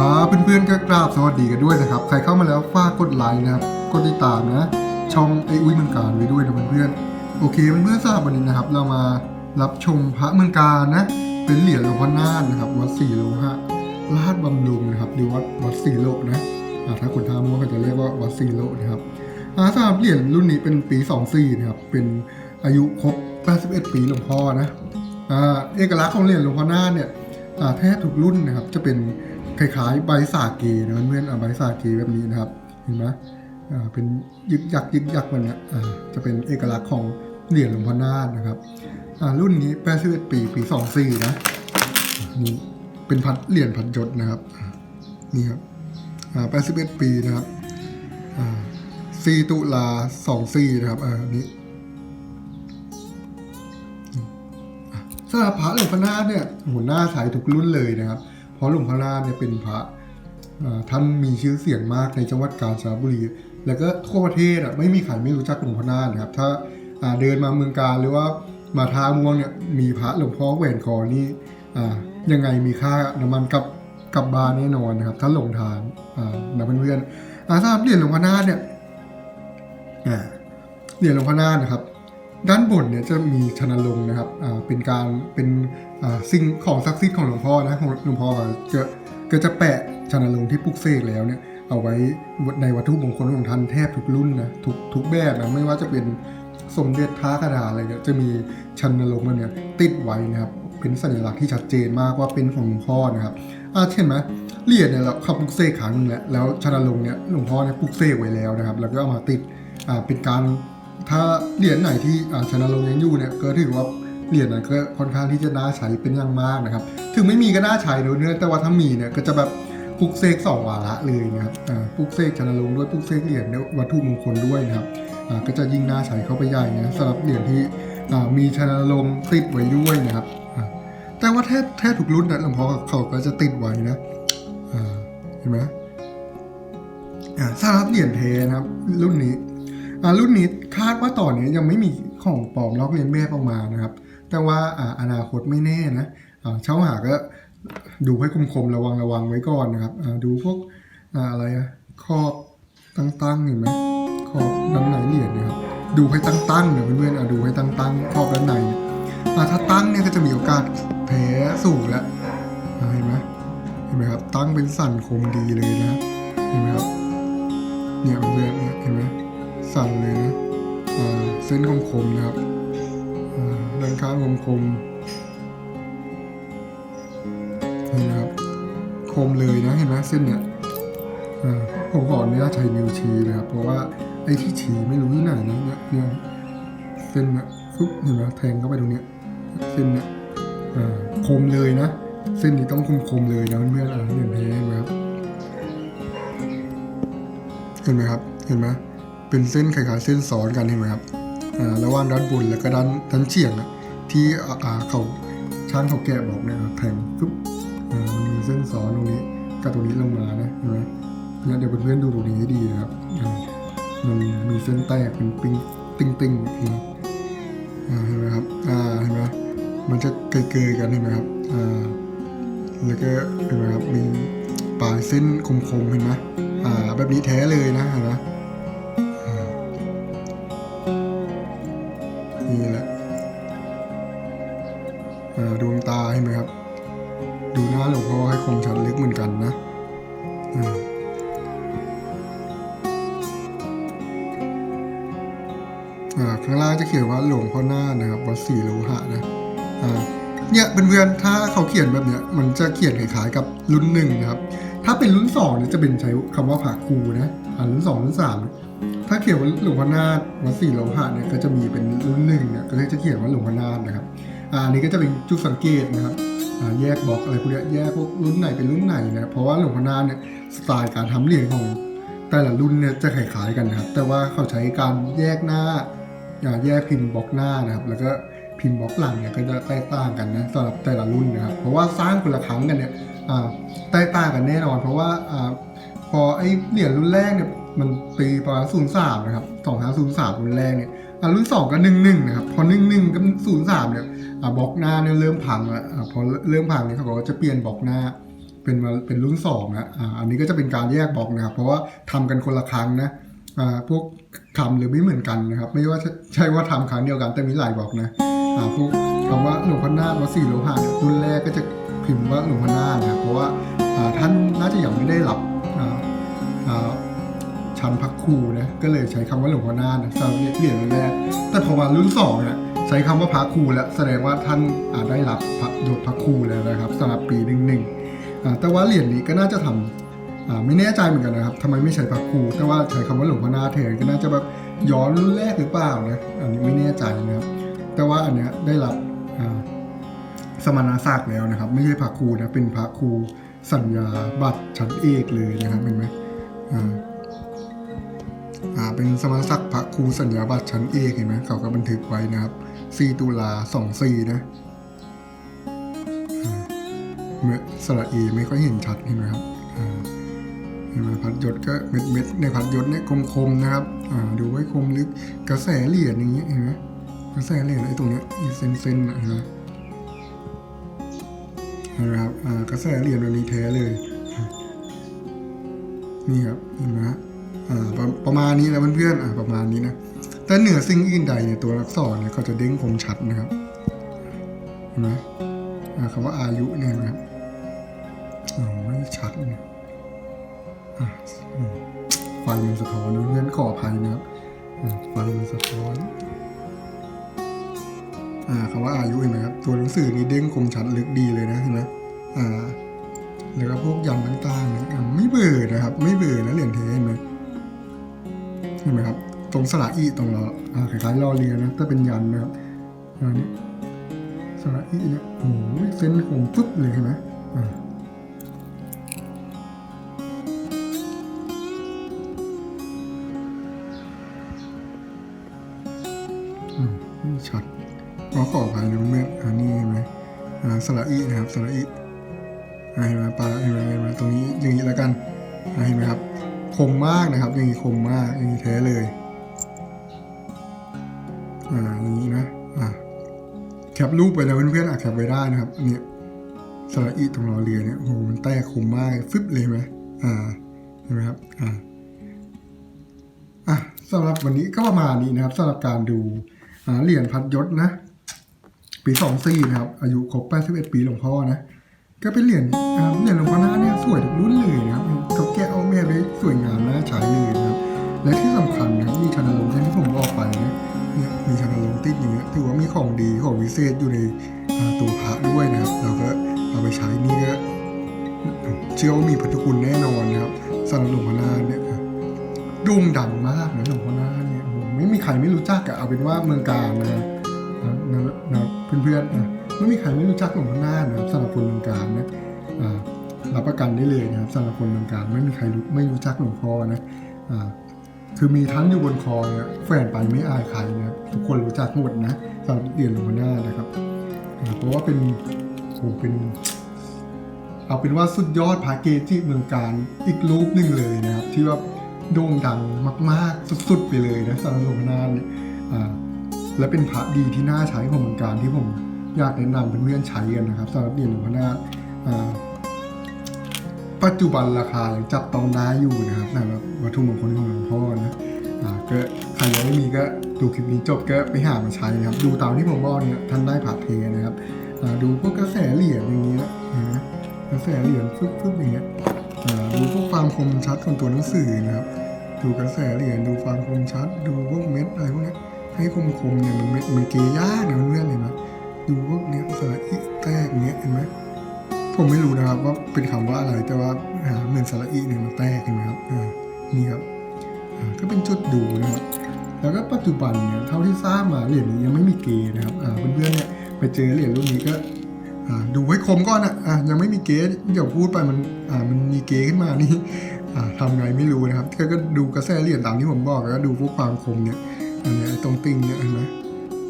ครับเพื่อนๆก็กราบสวัสดีกันด้วยนะครับ ใครเข้ามาแล้วฝากกดไลค์นะครับกดติดตามนะ ช่องไอ้อุ้ยเมืองการไว้ด้วยนะเพื่อนๆโอเคเพื่อนๆทราบวันนี้นะครับ เรามารับชมพระเมืองการนะ เป็นเหรียญหลวงพ่อนาฏนะครับวัดศรีโลหะลาดบำรุงนะครับหรือวัดวัดศรีโลนะถ้าคนท่ามัวก็จะเรียกว่าวัดศรีโลนะครับอาสำหรับเหรียญรุ่นนี้เป็นปี24นะครับเป็นอายุครบ81 ปีหลวงพ่อนะอ่าเอกลักษณ์ของเหรียญหลวงพ่อนาฏเนี่ยแทบทุกรุ่นนะครับจะเป็น คล้ายๆใบสาเกนะเพื่อนๆอ่าใบสาเกแบบนี้นะครับ เห็นไหมอ่าเป็นยึกยักยึกยักมันเนี่ยอ่าจะเป็นเอกลักษณ์ของเหรียญหลวงพ่อนาฏนะครับอ่ารุ่นนี้81ปีปี24นะนี่เป็นพัดเหรียญพัดยศนะครับอ่านี่ครับอ่า81ปีนะครับอ่า4ตุลา24นะครับอ่านี่สำหรับพระหลวงพ่อนาถเนี่ยหัวหน้าใช้ทุกรุ่นเลยนะครับ พราะหลวงพ่อนาถเนี่ยเป็นพระท่านมีชื่อเสียงมากในจังหวัดกาญจนบุรี แล้วก็ทั่วประเทศอะไม่มีใครไม่รู้จักหลวงพ่อนาถนะครับ ถ้าเดินมาเมืองการหรือว่ามาทาม่วงเนี่ยมีพระหลวงพ่อแหวนคอนี่ยังไงมีค่าน้ำมันกับกับบาแน่นอนนะครับ ถ้าหลงทางนะเพื่อนๆอาสำหรับเหรียญหลวงพ่อนาเนี่ยเหรียญหลวงพ่อนานะครับ ด้านบนเนี่ยจะมีชนลงนะครับเป็นการเป็น สิ่งของศักดิ์สิทธิ์ของหลวงพ่อนะของหลวงพ่อจะก็จะแปะชนลงที่ปลุกเสกแล้วเนี่ยเอาไว้ในวัตถุมงคลของท่านแทบทุกรุ่นนะทุกทุกแบบนะไม่ว่าจะเป็นสมเด็จพระกระดาษอะไรเนี่ยจะมีชนลงมันเนี่ยติดไว้นะครับเป็นสัญลักษณ์ที่ชัดเจนมากว่าเป็นของหลวงพ่อนะครับอาเช่นไหมเหรียญเนี่ยเราเขาปลุกเสกครั้งหนึงแล้วแล้วชนลงเนี่ยหลวงพ่อเนี่ยปลุกเสกไว้แล้วนะครับ แล้วก็เอามาติดอ่าเป็นการถ้าเหรียญไหนที่ชนะลงยังอยู่เนี่ยก็ถือว่า เหรียญนั้นก็ค่อนข้างที่จะน่าใช้เป็นอย่างมากนะครับ ถึงไม่มีก็น่าใช้เนอะเนื้อแต่ว่าถ้ามีเนี่ยก็จะแบบปลุกเสกสองวาระเลยนะครับปลุกเสกชนลงด้วยปลุกเสกเหรียญด้วยวัตถุมงคลด้วยนะครับก็จะยิ่งน่าใช้เข้าไปใหญ่นะสำหรับเหรียญที่มีชนลงติดไว้ด้วยนะครับแต่ว่าแทบแทบทุกรุ่นนะหลวงพ่อเขาก็จะติดไว้นะเห็นไหมสำหรับเหรียญเทนะครับ รุ่นนี้รุ่นนี้คาดว่าต่อนนี้ยังไม่มีของปลอมลอกเลียนแบบออกมานะครับ แต่ว่าออนาคตไม่แน่นะเช่าหาก็ดูให้คมๆระวังระวังไว้ก่อนนะครับดูพวกออะไรอะขอบตั้งๆเห็นไหมขอบด้านในเหรียญนะครับดูให้ตั้งๆเนี่ยเพื่อนๆดูให้ตั้งๆขอบด้านในเนี่ยถ้าตั้งเนี่ยก็จะมีโอกาสแพ้สูงแล้วเห็นไหมเห็นไหมครับตั้งเป็นสันคมดีเลยนะเห็นไหมครับเนี่ยเพื่อนๆเนี่ยเห็นไหมสั่นเลยนะเส้นคมๆนะครับ อ่าด้านข้างคมๆนี่นะครับ คมเลยนะเห็นไหมเส้นเนี่ยผมขออนุญาตใช้นิ้วชี้นะครับเพราะว่าไอ้ที่ชี้ไม่รู้ที่ไหนนะเนี่ยเนี่ยเส้นเนี่ยฟึบเห็นไหมแทงเข้าไปตรงเนี้ยเส้นเนี่ยคมเลยนะ เส้นนี้ต้องคมๆเลยนะเพื่อนๆอ่าเห็นไหมเห็นไหมครับเห็นไหมครับ เห็นไหมเป็นเส้นคล้ายๆเส้นซ้อนกันเห็นไหมครับ ระหว่างด้านบนแล้วก็ด้านด้านเฉียงอะที่เขาช่างเขาแกะบอกเนี่ยแทงปุ๊บมันมีเส้นซ้อนตรงนี้กับตรงนี้ลงมานะเห็นไหมเนี่ยเดี๋ยวเพื่อนๆดูตรงนี้ให้ดีนะครับมันมีเส้นแตกเป็นปิ้งติ้งติ้งๆทีอ่าเห็นไหมครับอ่าเห็นไหมมันจะเกยๆกันเห็นไหมครับอ่าแล้วก็เห็นไหมครับมีปลายเส้นคมๆเห็นไหมอ่าแบบนี้แท้เลยนะเห็นไหม ห็นไหมครับ ดูหน้าหลวงพ่อให้คมชัดลึกเหมือนกันนะอ่าอ่าข้างล่างจะเขียนว่าหลวงพ่อหน้านะครับวัดศรีโลหะนะอ่าเนี่ยเพื่อนๆถ้าเขาเขียนแบบเนี้ย มันจะเขียนคล้ายๆกับรุ่นหนึ่งนะครับ ถ้าเป็นรุ่นสองเนี่ยจะเป็นใช้คำว่าผาคูนะอ่ารุ่นสองรุ่นสามถ้าเขียนว่าหลวงพ่อนาฏวัดศรีโลหะเนี่ยก็จะมีเป็นรุ่นหนึ่งเนี่ยก็จะเขียนว่าหลวงพ่อนาฏนะครับ อันนี้ก็จะเป็นจุดสังเกตนะครับแยกบล็อกอะไรพวกเนี้ยแยกพวกรุ่นไหนเป็นรุ่นไหนนะเพราะว่าหลวงพ่อนาเนี่ยสไตล์การทำเหรียญของแต่ละรุ่นเนี่ยจะคล้ายๆกันนะครับ แต่ว่าเขาใช้การแยกหน้าแยกพิมพ์บล็อกหน้านะครับ แล้วก็พิมพ์บล็อกหลังเนี่ยก็จะแตกต่างกันนะสำหรับแต่ละรุ่นนะครับ เพราะว่าสร้างคนละครั้งกันเนี่ยแตกต่างกันแน่นอน เพราะว่าอ่าพอไอ้เหรียญรุ่นแรกเนี่ยมันปีประมาณศูนย์สามนะครับสองห้าศูนย์สามรุ่นแรกเนี่ย อะรุ่นสองก็หนึ่งหนึ่งนะครับ พอหนึ่งหนึ่งกับศูนย์สามเนี่ยอะบล็อกหน้าเนี่ยเริ่มพังแล้วอะพอเริ่มพังเนี่ยเขาก็จะเปลี่ยนบล็อกหน้าเป็นมาเป็นรุ่นสองนะอ่าอันนี้ก็จะเป็นการแยกบล็อกนะครับ เพราะว่าทำกันคนละครั้งนะอ่าพวกคำหรือไม่เหมือนกันนะครับ ไม่ว่าใช่ว่าทำครั้งเดียวกันแต่มีหลายบล็อกนะอ่าพวกคำว่าหลวงพ่อนาควัดศรีโลหะรุ่นแรกก็จะพิมพ์ว่าหลวงพ่อนาคนะครับเพราะว่าท่านน่าจะยังไม่ได้รับ ชั้นพักครูนะก็เลยใช้คำว่าหลวงพ่อนาคนะสำหรับเหรียญรุ่นแรก แต่พอมารุ่นสองเนี่ยใช้คำว่าพระครูแล้วแสดงว่าท่านอาจได้รับพระยศพระครูแล้วนะครับสำหรับปีหนึ่งหนึ่งแต่ว่าเหรียญนี้ก็น่าจะทำอ่าไม่แน่ใจเหมือนกันนะครับทำไมไม่ใช้พระครูแต่ว่าใช้คำว่าหลวงพ่อนาคแทนก็น่าจะแบบย้อนรุ่นแรกหรือเปล่านะอันนี้ไม่แน่ใจนะครับ แต่ว่าอันเนี้ยได้รับสมณศักดิ์แล้วนะครับ ไม่ใช่พระครูนะเป็นพระครูสัญญาบัตรชั้นเอกเลยนะครับเห็นไหมอ่า เป็นสมณศักดิ์พระครูสัญญาบัตรชั้นเอกเห็นไหมเขาก็บันทึกไว้นะครับ 4 ตุลา24 นะอ่าเมื่อสระอีไม่ค่อยเห็นชัดเห็นไหมครับเห็นไหมพัดยศก็เม็ดเม็ดในพัดยศเนี่ยคมๆนะครับดูไว้คมลึกกระแสเหรียญอย่างเงี้ยเห็นไหมกระแสเหรียญไอ้ตรงเนี้ยอีเส้นๆนะเห็นไหมเห็นไหมครับกระแสเหรียญแบบนี้แท้เลยนี่ครับเห็นไหมฮะ ประประมาณนี้นะเพื่อนๆประมาณนี้นะแต่เหนือสิ่งอื่นใดเนี่ยตัวอักษรเนี่ยเขาจะเด้งคมชัดนะครับเห็นไหมคำว่าอายุเนี่ยนะครับไม่ชัดเลยอะไฟมันสะท้อนเพื่อนขออภัยนะครับไฟมันสะท้อนคำว่าอายุเห็นไหมครับตัวหนังสือนี่เด้งคมชัดลึกดีเลยนะเห็นไหมแล้วก็พวกยันต่างๆเนี่ยอะไม่เบื่อนะครับ ไม่เบื่อนะเหรียญเทเห็นไหม เห็นไหมครับ ตรงสระอีตรงเราอ่าคล้ายๆรอเรียนนะถ้าเป็นยันนะครับอันนี้สระอีเนี่ยโอ้โหเส้นคมปึ๊บเลยเห็นไหมอ่าอืมไม่ชัดขอขออภัยนะเมื่อนอันนี้เห็นไหมสระอีนะครับสระอีเห็นไหมปลาเห็นไหมเห็นไหมตรงนี้อย่างนี้แล้วกันเห็นไหมครับ มมากนะครับ อย่างนี้คมมาก อย่างนี้แท้เลย อ่าอย่างนี้นะอ่าแคปรูปไปแล้วเพื่อนๆอะแคปไว้ได้นะครับอันเนี่ยสระอีตรงรอเรือเนี่ยโอ้โหมันแตกคมมากฟึบเลยไหมอ่าเห็นไหมครับอ่าอะสำหรับวันนี้ก็ประมาณนี้นะครับสำหรับการดูอ่าเหรียญพัดยศนะ ปีสองสี่นะครับ อายุครบ81ปีหลวงพ่อนะ ก็เป็นเหรียญเหรียญหลวงพ่อหน้าเนี่ยสวยทุกรุ่นเลยนะครับเขาแกะเอาแม่เลยสวยงามน่าใช้เลยนะครับและที่สำคัญนะมีชานลงอย่างที่ผมบอกไปเนี่ยมีชานลงติดอย่างเงี้ยถือว่ามีของดีของวิเศษอยู่ในตัวพระด้วยนะครับเราก็เอาไปใช้นี่ก็เชื่อว่ามีพุทธคุณแน่นอนนะครับสำหรับหลวงพ่อหน้าเนี่ยโด่งดังมากนะหลวงพ่อหน้าเนี่ยไม่มีใครไม่รู้จักอะเอาเป็นว่าเมืองการนะครับนะนะนะเพื่อนๆนะ ไม่มีใครไม่รู้จักหลวงพ่อนานะครับสำหรับคนเมืองการนะรับประกันได้เลยนะครับสำหรับคนเมืองการไม่มีใครรู้ไม่รู้จักหลวงพ่อนะอคือมีทั้งอยู่บนคอเนี่ยแฝนไปไม่อายใครนะครับทุกคนรู้จักหมดนะสำหรับเหรียญหลวงพ่อนานะครับเพราะว่าเป็นโหเป็น เอาเป็นว่าสุดยอดพระเกจิเมืองการอีกรูปหนึ่งเลยนะครับ ที่ว่าโด่งดังมาก ๆ สุด ๆ ไปเลยนะสำหรับหลวงพ่อนาเนี่ยอ่าและเป็นพระดีที่น่าใช้ของเมืองการที่ผม อยากแนะนำเป็นเพื่อนใช้กันนะครับสำหรับเหรียญหลวงพ่อนาคปัจจุบันราคายังจับต้องได้อยู่นะครับสำหรับวัตถุมงคลของหลวงพ่อนะก็ใครยังไม่มีก็ดูคลิปนี้จบก็ไปหามาใช้นะครับ ดูตามที่ผมบอกเนี่ยท่านได้ผ่าเทนะครับดูพวกกระแสเหรียญอย่างเงี้ยนไหมกระแสเหรียญฟึบๆอย่างเงี้ยดูพวกความคมชัดของตัวหนังสือนะครับ ดูกระแสเหรียญดูความคมชัด ดูพวกเม็ดอะไรพวกนี้ให้คมคมเนี่ยมันไม่มันเกยยากนะเพื่อนเห็นไหม ดูพวกเนี้ยสระอีแตกเนี้ยเห็นไหมผมไม่รู้นะครับว่าเป็นคำว่าอะไรแต่ว่าเหมือนสระอีเนี่ยมันแตกเห็นไหมครับนี่ครับก็เป็นจุดดูนะครับแล้วก็ปัจจุบันเนี่ยเท่าที่ทราบมาเหรียญนี้ยังไม่มีเกยนะครับเพื่อนๆเนี่ยไปเจอเหรียญรุ่นนี้ก็ดูไว้คมก่อนอะอ่ายังไม่มีเกยเดี๋ยวพูดไปมันอ่ามันมีเกยขึ้นมานี่อ่าทำไงไม่รู้นะครับก็ดูกระแสเหรียญตามที่ผมบอกแล้วดูพวกความคมเนี่ยอันเนี้ยตรงติงเนี่ยเห็นไหม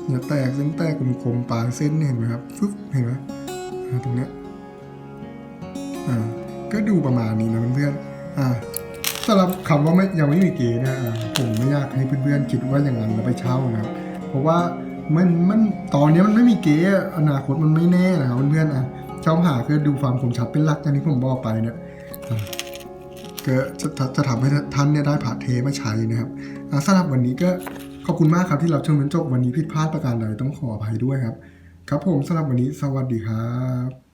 เนี่ยแตกเส้นแตกคมๆปลายเส้นเห็นไหมครับฟึบเห็นไหมตรงเนี้ยอ่าก็ดูประมาณนี้นะเพื่อนๆอ่าสำหรับคำว่าไม่ยังไม่มีเกณฑ์นะผมไม่อยากให้เพื่อนๆคิดว่าอย่างนั้นแล้วไปเช่านะครับ เพราะว่ามันมันตอนนี้มันไม่มีเกณฑ์อนาคตมันไม่แน่นะครับเพื่อนๆอะชอบหาคือดูความคมชัดเป็นหลักอย่างที่ผมบอกไปเนี่ยอ่าก็จะจะทำให้ท่านเนี่ยได้ผ่าเทมาใช้นะครับสำหรับวันนี้ก็ ขอบคุณมากครับที่รับชมจนจบวันนี้ผิดพลาดประการใดต้องขออภัยด้วยครับ ครับผมสำหรับวันนี้สวัสดีครับ